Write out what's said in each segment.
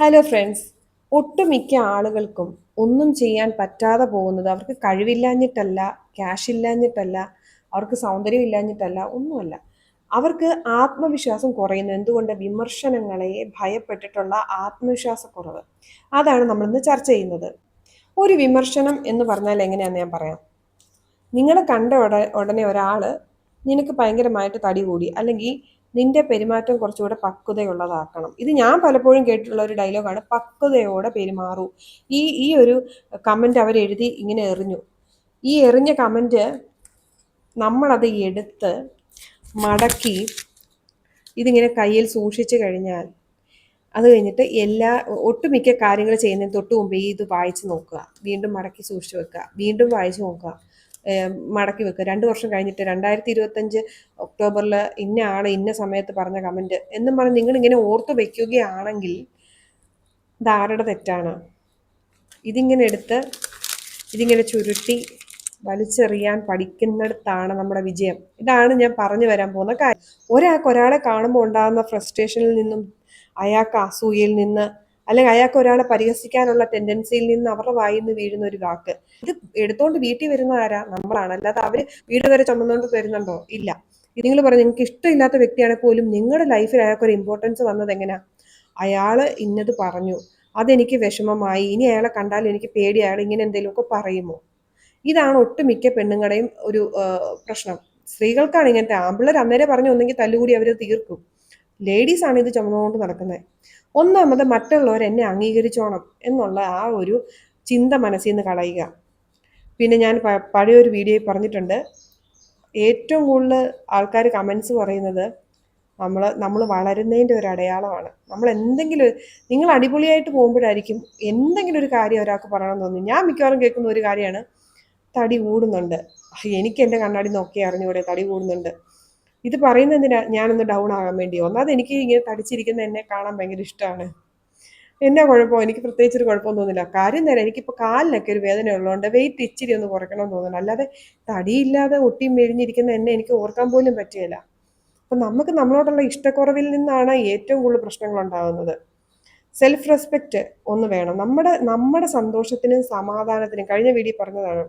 Hello friends ഒട്ടുമിക്ക ആളുകൾക്കും ഒന്നും ചെയ്യാൻ പറ്റാതെ പോകുന്നത് അവർക്ക് കഴിവില്ലാഞ്ഞിട്ടല്ല ക്യാഷ് ഇല്ലാഞ്ഞിട്ടല്ല അവർക്ക് സൗന്ദര്യം ഇല്ലാഞ്ഞിട്ടല്ല ഒന്നുമല്ല. അവർക്ക് ആത്മവിശ്വാസം കുറയുന്നു. എന്തുകൊണ്ട്? വിമർശനങ്ങളെ ഭയപ്പെട്ടിട്ടുള്ള ആത്മവിശ്വാസക്കുറവ്. അതാണ് നമ്മളിന്ന് ചർച്ച ചെയ്യുന്നത്. ഒരു വിമർശനം എന്ന് പറഞ്ഞാൽ എങ്ങനെയാണെന്ന് ഞാൻ പറയാം. നിങ്ങളെ കണ്ട ഉട ഉടനെ ഒരാൾ നിനക്ക് ഭയങ്കരമായിട്ട് തടി കൂടി. അല്ലെങ്കിൽ നിന്റെ പെരുമാറ്റം കുറച്ചുകൂടെ പക്വതയുള്ളതാക്കണം. ഇത് ഞാൻ പലപ്പോഴും കേട്ടിട്ടുള്ള ഒരു ഡയലോഗാണ് പക്വതയോടെ പെരുമാറൂ. ഈ ഈ ഒരു കമന്റ് അവരെഴുതി ഇങ്ങനെ എറിഞ്ഞു. ഈ എറിഞ്ഞ കമന്റ് നമ്മളത് എടുത്ത് മടക്കി ഇതിങ്ങനെ കയ്യിൽ സൂക്ഷിച്ചു കഴിഞ്ഞാൽ അത് കഴിഞ്ഞിട്ട് എല്ലാ ഒട്ടുമിക്ക കാര്യങ്ങൾ ചെയ്യുന്നതിന് തൊട്ട് മുമ്പേ ഇത് വായിച്ച് നോക്കുക. വീണ്ടും മടക്കി സൂക്ഷിച്ചു വെക്കുക. വീണ്ടും വായിച്ച് നോക്കുക. മടക്കി വെക്കുക. രണ്ട് വർഷം കഴിഞ്ഞിട്ട് രണ്ടായിരത്തി ഇരുപത്തഞ്ച് ഒക്ടോബറിൽ ഇന്ന ആൾ ഇന്ന സമയത്ത് പറഞ്ഞ കമന്റ് എന്നും പറഞ്ഞ് നിങ്ങളിങ്ങനെ ഓർത്ത് വയ്ക്കുകയാണെങ്കിൽ ഇതാരുടെ തെറ്റാണ്? ഇതിങ്ങനെ എടുത്ത് ഇതിങ്ങനെ ചുരുട്ടി വലിച്ചെറിയാൻ പഠിക്കുന്നിടത്താണ് നമ്മുടെ വിജയം. ഇതാണ് ഞാൻ പറഞ്ഞു വരാൻ പോകുന്ന കാര്യം. ഒരാൾക്ക് ഒരാളെ കാണുമ്പോൾ ഉണ്ടാകുന്ന ഫ്രസ്ട്രേഷനിൽ നിന്നും അയാൾക്ക് അസൂയയിൽ നിന്ന് അല്ലെങ്കിൽ അയാൾക്ക് ഒരാളെ പരിഹസിക്കാനുള്ള ടെൻഡൻസിയിൽ നിന്ന് അവരുടെ വായിൽ നിന്ന് വീഴുന്ന ഒരു വാക്ക്. ഇത് എടുത്തോണ്ട് വീട്ടിൽ വരുന്ന ആരാ? നമ്മളാണ്. അല്ലാതെ അവർ വീട് വരെ ചുമന്നുകൊണ്ട് വരുന്നുണ്ടോ? ഇല്ല. നിങ്ങൾ പറഞ്ഞു നിങ്ങൾക്ക് ഇഷ്ടമില്ലാത്ത വ്യക്തിയാണെങ്കിൽ പോലും നിങ്ങളുടെ ലൈഫിൽ അയാൾക്ക് ഒരു ഇമ്പോർട്ടൻസ് വന്നത് എങ്ങനെയാ അയാൾ ഇന്നത് പറഞ്ഞു. അതെനിക്ക് വിഷമമായി. ഇനി അയാളെ കണ്ടാൽ എനിക്ക് പേടി. അയാൾ ഇങ്ങനെ എന്തെങ്കിലുമൊക്കെ പറയുമോ? ഇതാണ് ഒട്ടുമിക്ക പെണ്ണുങ്ങളുടെയും ഒരു പ്രശ്നം. സ്ത്രീകൾക്കാണ് ഇങ്ങനത്തെ. ആമ്പിളർ അന്നേരം പറഞ്ഞു ഒന്നെങ്കിൽ തല്ലുകൂടി അവർ തീർക്കും. ലേഡീസ് ആണ് ഇത് ചുമന്നുകൊണ്ട് നടക്കുന്നത്. ഒന്നാമത് മറ്റുള്ളവർ എന്നെ അംഗീകരിച്ചോണം എന്നുള്ള ആ ഒരു ചിന്ത മനസ്സിൽ നിന്ന് കളയുക. പിന്നെ ഞാൻ പഴയൊരു വീഡിയോയിൽ പറഞ്ഞിട്ടുണ്ട്. ഏറ്റവും കൂടുതൽ ആൾക്കാർ കമൻസ് പറയുന്നത് നമ്മൾ നമ്മൾ വളരുന്നതിന്റെ ഒരു അടയാളമാണ്. നമ്മൾ എന്തെങ്കിലും നിങ്ങൾ അടിപൊളിയായിട്ട് പോകുമ്പോഴായിരിക്കും എന്തെങ്കിലും ഒരു കാര്യം ഒരാൾക്ക് പറയണമെന്ന് തോന്നി ഞാൻ മിക്കവാറും കേൾക്കുന്ന ഒരു കാര്യമാണ് തടി കൂടുന്നുണ്ട്. എനിക്ക് എന്റെ കണ്ണാടി നോക്കി അറിഞ്ഞൂടെ തടി കൂടുന്നുണ്ട്. ഇത് പറയുന്നതിനാ ഞാനൊന്ന് ഡൗൺ ആകാൻ വേണ്ടി ഒന്നാമത് എനിക്ക് ഇങ്ങനെ തടിച്ചിരിക്കുന്ന എന്നെ കാണാൻ ഭയങ്കര ഇഷ്ടമാണ് എന്നാ കുഴപ്പം? എനിക്ക് പ്രത്യേകിച്ചൊരു കുഴപ്പമൊന്നും തോന്നില്ല. കാര്യം നേരം എനിക്കിപ്പോൾ കാലിലൊക്കെ ഒരു വേദന ഉള്ളതുകൊണ്ട് വെയിറ്റ് ഇച്ചിരി ഒന്ന് കുറയ്ക്കണമെന്ന് തോന്നുന്നു. അല്ലാതെ തടിയില്ലാതെ ഒട്ടിയും മെഴിഞ്ഞിരിക്കുന്ന എന്നെ എനിക്ക് ഓർക്കാൻ പോലും പറ്റുകയില്ല. അപ്പം നമുക്ക് നമ്മളോടുള്ള ഇഷ്ടക്കുറവിൽ നിന്നാണ് ഏറ്റവും കൂടുതൽ പ്രശ്നങ്ങൾ ഉണ്ടാകുന്നത്. സെൽഫ് റെസ്പെക്റ്റ് ഒന്ന് വേണം. നമ്മുടെ നമ്മുടെ സന്തോഷത്തിനും സമാധാനത്തിനും കഴിഞ്ഞ വീഡിയോ പറഞ്ഞതാണ്.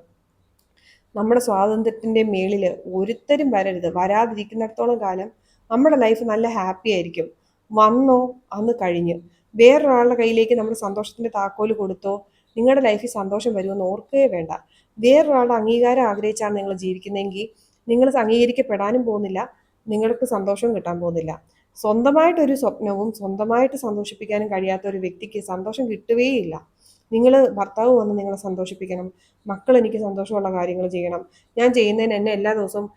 നമ്മുടെ സ്വാതന്ത്ര്യത്തിന്റെ മേളിൽ ഒരുത്തരും വരരുത്. വരാതിരിക്കുന്നിടത്തോളം കാലം നമ്മുടെ ലൈഫ് നല്ല ഹാപ്പി ആയിരിക്കും. വന്നോ അന്ന് കഴിഞ്ഞ്. വേറൊരാളുടെ കയ്യിലേക്ക് നമ്മൾ സന്തോഷത്തിന്റെ താക്കോൽ കൊടുത്തോ നിങ്ങളുടെ ലൈഫിൽ സന്തോഷം വരുമെന്ന് ഓർക്കുകയേ വേണ്ട. വേറൊരാളുടെ അംഗീകാരം ആഗ്രഹിച്ചാണ് നിങ്ങൾ ജീവിക്കുന്നതെങ്കിൽ നിങ്ങൾ അംഗീകരിക്കപ്പെടാനും പോകുന്നില്ല നിങ്ങൾക്ക് സന്തോഷവും കിട്ടാൻ പോകുന്നില്ല. സ്വന്തമായിട്ടൊരു സ്വപ്നവും സ്വന്തമായിട്ട് സന്തോഷിപ്പിക്കാനും കഴിയാത്ത ഒരു വ്യക്തിക്ക് സന്തോഷം കിട്ടുകയില്ല നിങ്ങൾ ഭർത്താവ് വന്ന് നിങ്ങളെ സന്തോഷിപ്പിക്കണം. മക്കൾ എനിക്ക് സന്തോഷമുള്ള കാര്യങ്ങൾ ചെയ്യണം. ഞാൻ ചെയ്യുന്നതിന് എന്നെ എല്ലാ ദിവസവും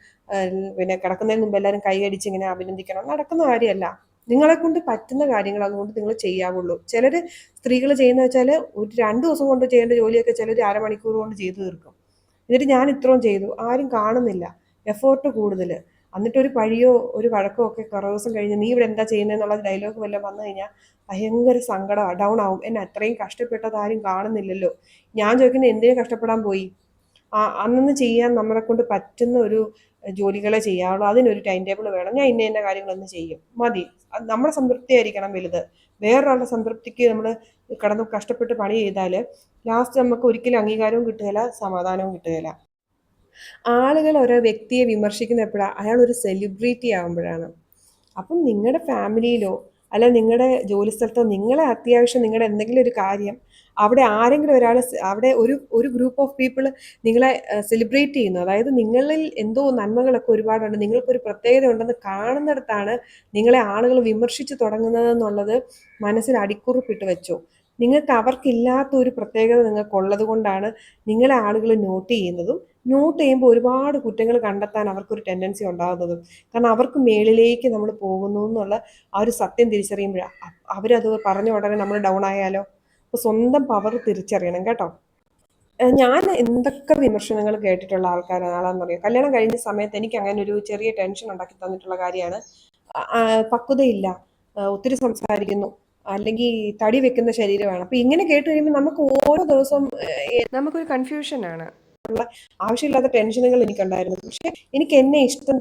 പിന്നെ കിടക്കുന്നതിന് മുമ്പ് എല്ലാവരും കൈയടിച്ച് ഇങ്ങനെ അഭിനന്ദിക്കണം. നടക്കുന്ന കാര്യമല്ല. നിങ്ങളെ കൊണ്ട് പറ്റുന്ന കാര്യങ്ങൾ അതുകൊണ്ട് നിങ്ങൾ ചെയ്യാവുള്ളൂ. ചിലർ സ്ത്രീകൾ ചെയ്യുന്ന വെച്ചാൽ ഒരു രണ്ട് ദിവസം കൊണ്ട് ചെയ്യേണ്ട ജോലിയൊക്കെ ചിലർ അരമണിക്കൂർ കൊണ്ട് ചെയ്തു തീർക്കും. എന്നിട്ട് ഞാൻ ഇത്രയും ചെയ്തു. ആരും കാണുന്നില്ല. എഫേർട്ട് കൂടുതൽ എന്നിട്ട് ഒരു പഴിയോ ഒരു വഴക്കോ ഒക്കെ കുറേ ദിവസം കഴിഞ്ഞ് നീ ഇവിടെ എന്താ ചെയ്യുന്നതെന്നുള്ള ഡയലോഗ് വല്ലതും വന്നു കഴിഞ്ഞാൽ ഭയങ്കര സങ്കടമാണ് ഡൗൺ ആവും. എന്നെ അത്രയും കഷ്ടപ്പെട്ടത് ആരും കാണുന്നില്ലല്ലോ. ഞാൻ ചോദിക്കുന്നത് എന്തിനു കഷ്ടപ്പെടാൻ പോയി? ആ അന്നന്ന് ചെയ്യാൻ നമ്മളെ കൊണ്ട് പറ്റുന്ന ഒരു ജോലികളെ ചെയ്യാവുള്ളൂ. അതിനൊരു ടൈം ടേബിൾ വേണം. ഞാൻ ഇന്ന ഇന്ന കാര്യങ്ങളൊന്നും ചെയ്യും. മതി. നമ്മുടെ സംതൃപ്തി ആയിരിക്കണം വലുത്. വേറൊരാളുടെ സംതൃപ്തിക്ക് നമ്മൾ കടന്ന് കഷ്ടപ്പെട്ട് പണി ചെയ്താൽ ലാസ്റ്റ് നമുക്ക് ഒരിക്കലും അംഗീകാരവും കിട്ടുകയില്ല സമാധാനവും കിട്ടുകയില്ല. ആളുകൾ ഓരോ വ്യക്തിയെ വിമർശിക്കുന്ന എപ്പോഴാണ് അയാൾ ഒരു സെലിബ്രിറ്റി ആകുമ്പോഴാണ് അപ്പം നിങ്ങളുടെ ഫാമിലിയിലോ അല്ല നിങ്ങളുടെ ജോലിസ്ഥലത്തോ നിങ്ങളെ അത്യാവശ്യം നിങ്ങളുടെ എന്തെങ്കിലും ഒരു കാര്യം അവിടെ ആരെങ്കിലും ഒരാൾ അവിടെ ഒരു ഒരു ഗ്രൂപ്പ് ഓഫ് പീപ്പിൾ നിങ്ങളെ സെലിബ്രേറ്റ് ചെയ്യുന്നു. അതായത് നിങ്ങളിൽ എന്തോ നന്മകളൊക്കെ ഒരുപാടുണ്ട്. നിങ്ങൾക്കൊരു പ്രത്യേകത ഉണ്ടെന്ന് കാണുന്നിടത്താണ് നിങ്ങളെ ആളുകൾ വിമർശിച്ച് തുടങ്ങുന്നതെന്നുള്ളത് മനസ്സിൽ അടിക്കുറിപ്പിട്ട് വെച്ചു. നിങ്ങൾക്ക് അവർക്കില്ലാത്ത ഒരു പ്രത്യേകത നിങ്ങൾക്കുള്ളത് കൊണ്ടാണ് നിങ്ങളെ ആളുകൾ നോട്ട് ചെയ്യുന്നതും നോട്ട് ചെയ്യുമ്പോൾ ഒരുപാട് കുറ്റങ്ങൾ കണ്ടെത്താൻ അവർക്കൊരു ടെൻഡൻസി ഉണ്ടാകുന്നതും കാരണം അവർക്ക് മേളിലേക്ക് നമ്മൾ പോകുന്നു എന്നുള്ള ആ ഒരു സത്യം തിരിച്ചറിയുമ്പോഴാണ് അവരത് പറഞ്ഞ ഉടനെ നമ്മൾ ഡൗൺ ആയാലോ? അപ്പോൾ സ്വന്തം പവർ തിരിച്ചറിയണം കേട്ടോ. ഞാൻ എന്തൊക്കെ വിമർശനങ്ങൾ കേട്ടിട്ടുള്ള ആൾക്കാരാണ് ആളാണെന്നറിയാം കല്യാണം കഴിഞ്ഞ സമയത്ത് എനിക്ക് അങ്ങനെ ഒരു ചെറിയ ടെൻഷൻ ഉണ്ടാക്കി തന്നിട്ടുള്ള കാര്യമാണ്. പക്വതയില്ല ഒത്തിരി സംസാരിക്കുന്നു അല്ലെങ്കിൽ തടി വെക്കുന്ന ശരീരമാണ്. അപ്പൊ ഇങ്ങനെ കേട്ട് കഴിയുമ്പോൾ നമുക്ക് ഓരോ ദിവസവും നമുക്കൊരു കൺഫ്യൂഷനാണ് ആയിട്ടുള്ള ആവശ്യമില്ലാത്ത ടെൻഷനുകൾ എനിക്കുണ്ടായിരുന്നു. പക്ഷെ എനിക്ക് എന്നെ ഇഷ്ടം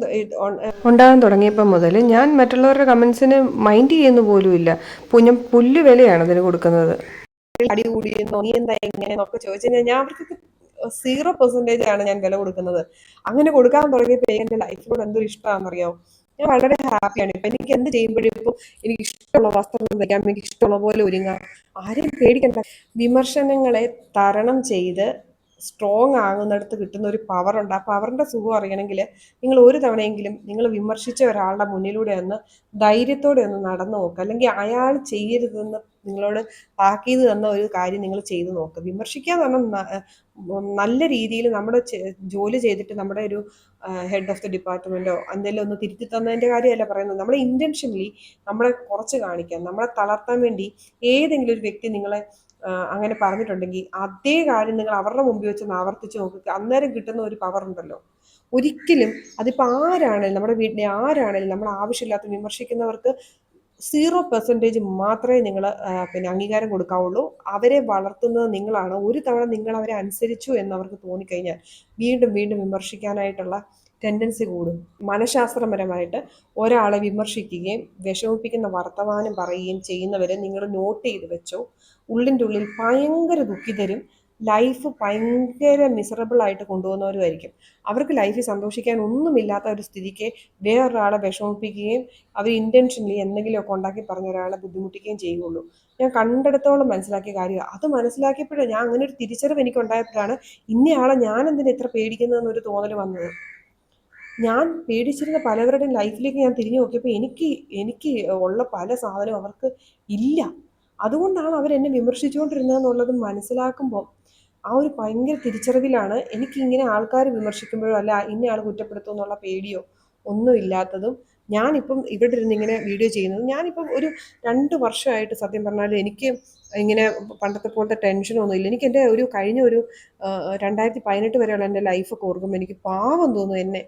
ഉണ്ടാകാൻ തുടങ്ങിയപ്പോൾ മുതൽ ഞാൻ മറ്റുള്ളവരുടെ കമൻസിന് മൈൻഡ് ചെയ്യുന്നു പോലും ഇല്ല. ഞാൻ പുല്ല് വിലയാണ് അതിന് കൊടുക്കുന്നത്. അടി കൂടി നീ എന്താ എങ്ങനെയെന്നൊക്കെ ചോദിച്ചു കഴിഞ്ഞാൽ ഞാൻ അവർക്ക് സീറോ പെർസെന്റേജ് ആണ് ഞാൻ വില കൊടുക്കുന്നത്. അങ്ങനെ കൊടുക്കാൻ തുടങ്ങിയപ്പോൾ എന്റെ ലൈഫിനോട് എന്തൊരു ഇഷ്ടമാണെന്നറിയാമോ ഞാൻ വളരെ ഹാപ്പിയാണ് ഇപ്പം എനിക്ക് എന്ത് ചെയ്യുമ്പോഴും ഇപ്പോൾ എനിക്ക് ഇഷ്ടമുള്ള വസ്ത്രം ധരിക്കാം എനിക്ക് ഇഷ്ടമുള്ള പോലെ ഒരുങ്ങാം. ആരെയും പേടിക്കണ്ട. വിമർശനങ്ങളെ തരണം ചെയ്ത് സ്ട്രോങ് ആകുന്നിടത്ത് കിട്ടുന്ന ഒരു പവറുണ്ട് ആ പവറിന്റെ സുഖം അറിയണമെങ്കിൽ നിങ്ങൾ ഒരു തവണയെങ്കിലും നിങ്ങൾ വിമർശിച്ച ഒരാളുടെ മുന്നിലൂടെ ഒന്ന് ധൈര്യത്തോടെ ഒന്ന് നടന്നു നോക്കുക അല്ലെങ്കിൽ അയാൾ ചെയ്യരുതെന്ന് നിങ്ങളോട് താക്കീത് തന്ന ഒരു കാര്യം നിങ്ങൾ ചെയ്തു നോക്കുക വിമർശിക്കുക എന്ന് പറഞ്ഞാൽ നല്ല രീതിയിൽ നമ്മുടെ ജോലി ചെയ്തിട്ട് നമ്മുടെ ഒരു ഹെഡ് ഓഫ് ദി ഡിപ്പാർട്ട്മെന്റോ എന്തെങ്കിലും ഒന്ന് തിരുത്തി തന്നതിന്റെ കാര്യമല്ല പറയുന്നത്. നമ്മളെ ഇന്റൻഷനലി നമ്മളെ കുറച്ച് കാണിക്കാൻ നമ്മളെ തളർത്താൻ വേണ്ടി ഏതെങ്കിലും ഒരു വ്യക്തി നിങ്ങളെ അങ്ങനെ പറഞ്ഞിട്ടുണ്ടെങ്കിൽ അതേ കാര്യം നിങ്ങൾ അവരുടെ മുമ്പിൽ വെച്ച് ആവർത്തിച്ച് നോക്കുക. അന്നേരം കിട്ടുന്ന ഒരു പവർ ഉണ്ടല്ലോ. ഒരിക്കലും അതിപ്പോൾ ആരാണേലും നമ്മുടെ വീട്ടിലെ ആരാണേലും നമ്മൾ ആവശ്യമില്ലാത്ത വിമർശിക്കുന്നവർക്ക് സീറോ പെർസെന്റേജ് മാത്രമേ നിങ്ങൾ പിന്നെ അംഗീകാരം കൊടുക്കാവുള്ളൂ. അവരെ വളർത്തുന്നത് നിങ്ങളാണ്. ഒരു തവണ നിങ്ങൾ അവരെ അനുസരിച്ചു എന്ന് അവർക്ക് തോന്നിക്കഴിഞ്ഞാൽ വീണ്ടും വീണ്ടും വിമർശിക്കാനായിട്ടുള്ള ടെൻഡൻസി കൂടും. മനഃശാസ്ത്രപരമായിട്ട് ഒരാളെ വിമർശിക്കുകയും വിഷമിപ്പിക്കുന്ന വർത്തമാനം പറയുകയും ചെയ്യുന്നവരെ നിങ്ങൾ നോട്ട് ചെയ്ത് വെച്ചോ. ഉള്ളിന്റെ ഉള്ളിൽ ഭയങ്കര ദുഃഖിതരും ലൈഫ് ഭയങ്കര മിസറബിൾ ആയിട്ട് കൊണ്ടുപോകുന്നവരുമായിരിക്കും അവർക്ക് ലൈഫിൽ സന്തോഷിക്കാൻ ഒന്നുമില്ലാത്ത ഒരു സ്ഥിതിക്ക് വേറൊരാളെ വിഷമിപ്പിക്കുകയും അവർ ഇന്റൻഷനിൽ എന്തെങ്കിലുമൊക്കെ ഉണ്ടാക്കി പറഞ്ഞ ഒരാളെ ബുദ്ധിമുട്ടിക്കുകയും ചെയ്യുള്ളൂ ഞാൻ കണ്ടിടത്തോളം മനസ്സിലാക്കിയ കാര്യം അത് മനസ്സിലാക്കിയപ്പോഴും ഞാൻ അങ്ങനെ ഒരു തിരിച്ചറിവ് എനിക്ക് ഉണ്ടായപ്പോഴാണ് ഇന്നയാളെ ഞാൻ എന്തിനാ ഇത്ര പേടിക്കുന്നതെന്നൊരു തോന്നൽ വന്നത്. ഞാൻ പേടിച്ചിരുന്ന പലവരുടെയും ലൈഫിലേക്ക് ഞാൻ തിരിഞ്ഞു നോക്കിയപ്പോൾ എനിക്ക് എനിക്ക് ഉള്ള പല സാധനവും അവർക്ക് ഇല്ല. അതുകൊണ്ടാണ് അവരെന്നെ വിമർശിച്ചുകൊണ്ടിരുന്നതെന്നുള്ളത് മനസ്സിലാക്കുമ്പോൾ ആ ഒരു ഭയങ്കര തിരിച്ചറിവിലാണ് എനിക്കിങ്ങനെ ആൾക്കാർ വിമർശിക്കുമ്പോഴോ അല്ല ഇന്ന ആൾ കുറ്റപ്പെടുത്തുമോ എന്നുള്ള പേടിയോ ഒന്നും ഇല്ലാത്തതും ഞാനിപ്പം ഇവിടെ ഇരുന്ന് ഇങ്ങനെ വീഡിയോ ചെയ്യുന്നത്. ഞാനിപ്പം ഒരു രണ്ട് വർഷമായിട്ട് സത്യം പറഞ്ഞാൽ എനിക്ക് ഇങ്ങനെ പണ്ടത്തെ പോലത്തെ ടെൻഷനൊന്നും ഇല്ല. എനിക്ക് എന്റെ ഒരു കഴിഞ്ഞ ഒരു രണ്ടായിരത്തി പതിനെട്ട് വരെയുള്ള എന്റെ ലൈഫൊക്കെ ഓർക്കുമ്പോൾ എനിക്ക് പാവം തോന്നുന്നു എന്നെ.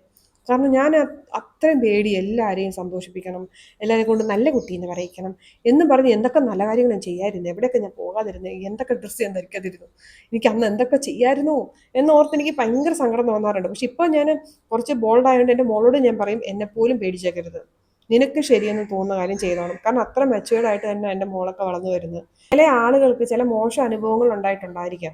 കാരണം ഞാൻ അത്രയും പേടി എല്ലാവരെയും സന്തോഷിപ്പിക്കണം എല്ലാവരെയും കൊണ്ട് നല്ല കുട്ടി എന്ന് പറയിക്കണം എന്ന് പറഞ്ഞ് എന്തൊക്കെ നല്ല കാര്യങ്ങൾ ഞാൻ ചെയ്യായിരുന്നു എവിടെയൊക്കെ ഞാൻ പോകാതിരുന്നു എന്തൊക്കെ ഡ്രസ്സ് ഞാൻ ധരിക്കാതിരുന്നു എനിക്ക് അന്ന് എന്തൊക്കെ ചെയ്യായിരുന്നു എന്നോർത്ത് എനിക്ക് ഭയങ്കര സങ്കടം തോന്നാറുണ്ട്. പക്ഷെ ഇപ്പോൾ ഞാൻ കുറച്ച് ബോൾഡ് ആയതുകൊണ്ട് എന്റെ മോളോട് ഞാൻ പറയും എന്നെ പോലും പേടിച്ചേക്കരുത്. നിനക്ക് ശരിയെന്ന് തോന്നുന്ന കാര്യം ചെയ്തോണം. കാരണം അത്ര മെച്ചുവേർഡായിട്ട് തന്നെ എന്റെ മോളൊക്കെ വളർന്നു വരുന്നത്. ചില ആളുകൾക്ക് ചില മോശം അനുഭവങ്ങൾ ഉണ്ടായിട്ടുണ്ടായിരിക്കാം.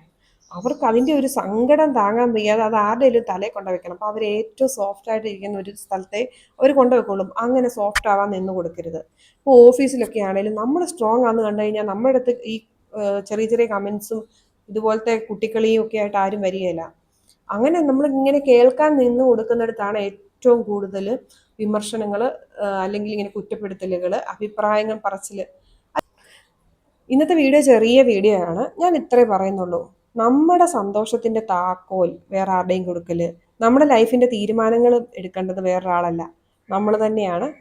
അവർക്ക് അതിന്റെ ഒരു സങ്കടം താങ്ങാൻ വയ്യാതെ അത് ആരുടെയും തലയിൽ കൊണ്ടുവയ്ക്കണം അപ്പോൾ അവർ ഏറ്റവും സോഫ്റ്റ് ആയിട്ട് ഇരിക്കുന്ന ഒരു സ്ഥലത്തെ അവർ കൊണ്ടുവെക്കുള്ളൂ അങ്ങനെ സോഫ്റ്റ് ആവാൻ നിന്ന് കൊടുക്കരുത്. ഇപ്പോൾ ഓഫീസിലൊക്കെ ആണെങ്കിലും നമ്മൾ സ്ട്രോങ് ആണെന്ന് കണ്ടു കഴിഞ്ഞാൽ നമ്മുടെ അടുത്ത് ഈ ചെറിയ ചെറിയ കമൻസും ഇതുപോലത്തെ കുട്ടിക്കളിയും ഒക്കെ ആയിട്ട് ആരും വരികയില്ല. അങ്ങനെ നമ്മൾ ഇങ്ങനെ കേൾക്കാൻ നിന്ന് കൊടുക്കുന്നിടത്താണ് ഏറ്റവും കൂടുതൽ വിമർശനങ്ങൾ അല്ലെങ്കിൽ ഇങ്ങനെ കുറ്റപ്പെടുത്തലുകൾ അഭിപ്രായങ്ങൾ പറച്ചിൽ ഇന്നത്തെ വീഡിയോ ചെറിയ വീഡിയോ ആണ്. ഞാൻ ഇത്രേ പറയുന്നുള്ളൂ. നമ്മുടെ സന്തോഷത്തിന്റെ താക്കോൽ വേറെ ആരുടെയും കൊടുക്കൽ? നമ്മുടെ ലൈഫിന്റെ തീരുമാനങ്ങൾ എടുക്കേണ്ടത് വേറൊരാളല്ല. നമ്മൾ തന്നെയാണ്